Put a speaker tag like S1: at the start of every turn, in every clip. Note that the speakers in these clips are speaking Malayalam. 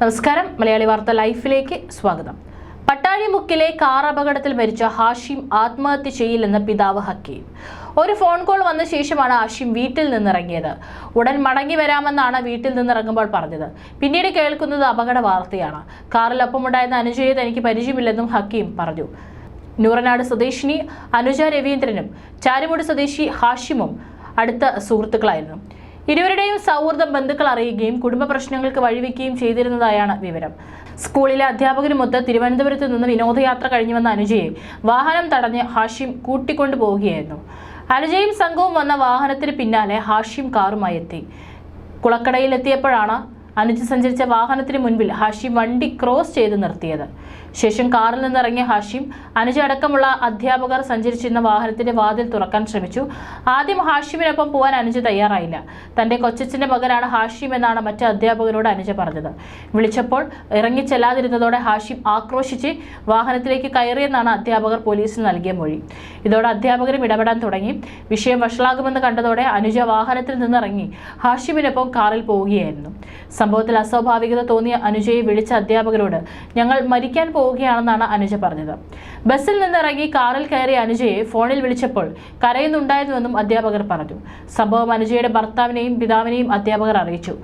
S1: നമസ്കാരം. മലയാളി വാർത്ത ലൈഫിലേക്ക് സ്വാഗതം. പട്ടാഴിമുക്കിലെ കാർ അപകടത്തിൽ മരിച്ച ഹാഷിം ആത്മഹത്യ ചെയ്യില്ലെന്ന് പിതാവ് ഹക്കീം. ഒരു ഫോൺ കോൾ വന്ന ശേഷമാണ് ഹാഷിം വീട്ടിൽ നിന്നിറങ്ങിയത്. ഉടൻ മടങ്ങി വരാമെന്നാണ് വീട്ടിൽ നിന്നിറങ്ങുമ്പോൾ പറഞ്ഞത്. പിന്നീട് കേൾക്കുന്നത് അപകട വാർത്തയാണ്. കാറിൽ ഒപ്പമുണ്ടായിരുന്ന അനുജയെ തനിക്ക് പരിചയമില്ലെന്നും ഹക്കീം പറഞ്ഞു. നൂറനാട് സ്വദേശിനി അനുജ രവീന്ദ്രനും ചാരുമുടി സ്വദേശി ഹാഷിമും അടുത്ത സുഹൃത്തുക്കളായിരുന്നു. ഇരുവരുടെയും സൗഹൃദം ബന്ധുക്കൾ അറിയുകയും കുടുംബ പ്രശ്നങ്ങൾക്ക് വഴിവെക്കുകയും ചെയ്തിരുന്നതായാണ് വിവരം. സ്കൂളിലെ അധ്യാപകരുമൊത്ത് തിരുവനന്തപുരത്ത് നിന്ന് വിനോദയാത്ര കഴിഞ്ഞു വന്ന അനുജയെ വാഹനം തടഞ്ഞ് ഹാഷിം കൂട്ടിക്കൊണ്ടു പോവുകയായിരുന്നു അനുജയും സംഘവും വന്ന വാഹനത്തിന് പിന്നാലെ ഹാഷിം കാറുമായി എത്തി. കുളക്കടയിലെത്തിയപ്പോഴാണ് അനുജ സഞ്ചരിച്ച വാഹനത്തിന് മുൻപിൽ ഹാഷിം വണ്ടി ക്രോസ് ചെയ്ത് നിർത്തിയത്. ശേഷം കാറിൽ നിന്നിറങ്ങിയ ഹാഷിം അനുജ അടക്കമുള്ള അധ്യാപകർ സഞ്ചരിച്ചിരുന്ന വാഹനത്തിന്റെ വാതിൽ തുറക്കാൻ ശ്രമിച്ചു. ആദ്യം ഹാഷിമിനൊപ്പം പോകാൻ അനുജ തയ്യാറായില്ല. തന്റെ കൊച്ചച്ഛന്റെ മകനാണ് ഹാഷിം എന്നാണ് മറ്റു അധ്യാപകരോട് അനുജ പറഞ്ഞത്. വിളിച്ചപ്പോൾ ഇറങ്ങി ചെല്ലാതിരുന്നതോടെ ഹാഷിം ആക്രോശിച്ച് വാഹനത്തിലേക്ക് കയറിയെന്നാണ് അധ്യാപകർ പോലീസിന് നൽകിയ മൊഴി. ഇതോടെ അധ്യാപകരും ഇടപെടാൻ തുടങ്ങി. വിഷയം വഷളാകുമെന്ന് കണ്ടതോടെ അനുജ വാഹനത്തിൽ നിന്നിറങ്ങി. ഹാഷിമിനൊപ്പം കാറിൽ പോവുകയായിരുന്നു. സംഭവത്തിൽ അസ്വാഭാവികത തോന്നിയ അനുജയെ വിളിച്ച അധ്യാപകരോട് ഞങ്ങൾ മരിക്കാൻ പോവുകയാണെന്നാണ് അനുജ പറഞ്ഞത്. ബസ്സിൽ നിന്നിറങ്ങി കാറിൽ കയറിയ അനുജയെ ഫോണിൽ വിളിച്ചപ്പോൾ കരയുന്നുണ്ടായിരുന്നുവെന്നും അധ്യാപകർ പറഞ്ഞു. സംഭവം അനുജയുടെ ഭർത്താവിനെയും പിതാവിനെയും അധ്യാപകർ അറിയിച്ചു.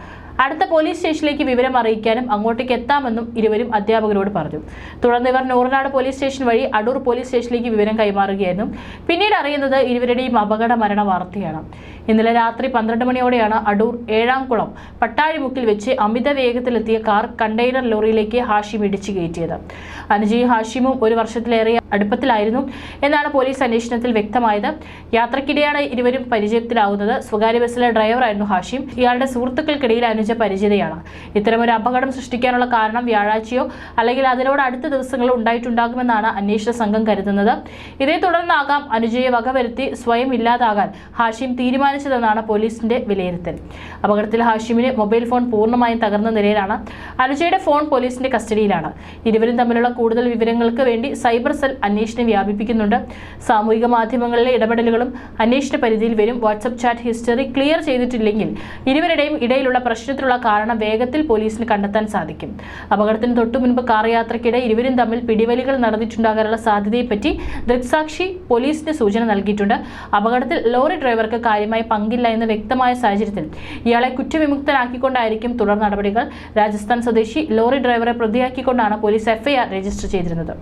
S1: അടുത്ത പോലീസ് സ്റ്റേഷനിലേക്ക് വിവരം അറിയിക്കാനും അങ്ങോട്ടേക്ക് എത്താമെന്നും ഇരുവരും അധ്യാപകരോട് പറഞ്ഞു. തുടർന്ന് ഇവർ നൂറനാട് പോലീസ് സ്റ്റേഷൻ വഴി അടൂർ പോലീസ് സ്റ്റേഷനിലേക്ക് വിവരം കൈമാറുകയായിരുന്നു. പിന്നീട് അറിയുന്നത് ഇരുവരുടെയും അപകട മരണ വാർത്തയാണ്. ഇന്നലെ രാത്രി പന്ത്രണ്ട് മണിയോടെയാണ് അടൂർ ഏഴാംകുളം പട്ടാഴിമുക്കിൽ വെച്ച് അമിത വേഗത്തിലെത്തിയ കാർ കണ്ടെയ്നർ ലോറിയിലേക്ക് ഹാഷിം ഇടിച്ചു കയറ്റിയത്. അനുജയും ഹാഷിമും ഒരു വർഷത്തിലേറെ അടുപ്പത്തിലായിരുന്നു എന്നാണ് പോലീസ് അന്വേഷണത്തിൽ വ്യക്തമായത്. യാത്രക്കിടെയാണ് ഇരുവരും പരിചയത്തിലാവുന്നത്. സ്വകാര്യ ബസ്സിലെ ഡ്രൈവറായിരുന്നു ഹാഷിം. ഇയാളുടെ സുഹൃത്തുക്കൾക്കിടയിൽ അനുജ പരിചിതയാണ്. ഇത്തരമൊരു അപകടം സൃഷ്ടിക്കാനുള്ള കാരണം വ്യാഴാഴ്ചയോ അല്ലെങ്കിൽ അതിനോട് അടുത്ത ദിവസങ്ങളോ ഉണ്ടായിട്ടുണ്ടാകുമെന്നാണ് അന്വേഷണ സംഘം കരുതുന്നത്. ഇതേ തുടർന്നാകാം അനുജയെ വകവരുത്തി സ്വയം ഇല്ലാതാകാൻ ഹാഷിം തീരുമാനിച്ചതെന്നാണ് പോലീസിന്റെ വിലയിരുത്തൽ. അപകടത്തിൽ ഹാഷിമിന് മൊബൈൽ ഫോൺ പൂർണമായും തകർന്ന നിലയിലാണ് അനുജയുടെ ഫോൺ പോലീസിന്റെ കസ്റ്റഡിയിലാണ്. ഇരുവരും തമ്മിലുള്ള കൂടുതൽ വിവരങ്ങൾക്ക് വേണ്ടി സൈബർ സെൽ അന്വേഷണം വ്യാപിപ്പിക്കുന്നുണ്ട്. സാമൂഹിക മാധ്യമങ്ങളിലെ ഇടപെടലുകളും അന്വേഷണ പരിധിയിൽ വരും. വാട്സപ്പ് ചാറ്റ് ഹിസ്റ്ററി ക്ലിയർ ചെയ്തിട്ടില്ലെങ്കിൽ ഇരുവരുടെയും ഇടയിലുള്ള പ്രശ്നത്തിലുള്ള കാരണം വേഗത്തിൽ പോലീസിന് കണ്ടെത്താൻ സാധിക്കും. അപകടത്തിന് തൊട്ടു മുൻപ് കാർ യാത്രയ്ക്കിടെ ഇരുവരും തമ്മിൽ പിടിവലികൾ നടന്നിട്ടുണ്ടാകാനുള്ള സാധ്യതയെപ്പറ്റി ദൃക്സാക്ഷി പോലീസിന് സൂചന നൽകിയിട്ടുണ്ട്. അപകടത്തിൽ ലോറി ഡ്രൈവർക്ക് കാര്യമായി പങ്കില്ല എന്ന് വ്യക്തമായ സാഹചര്യത്തിൽ ഇയാളെ കുറ്റവിമുക്തനാക്കിക്കൊണ്ടായിരിക്കും തുടർ നടപടികൾ. രാജസ്ഥാൻ സ്വദേശി ലോറി ഡ്രൈവറെ പ്രതിയാക്കിക്കൊണ്ടാണ് പോലീസ് എഫ്ഐആർ രജിസ്റ്റർ ചെയ്തിരുന്നത്.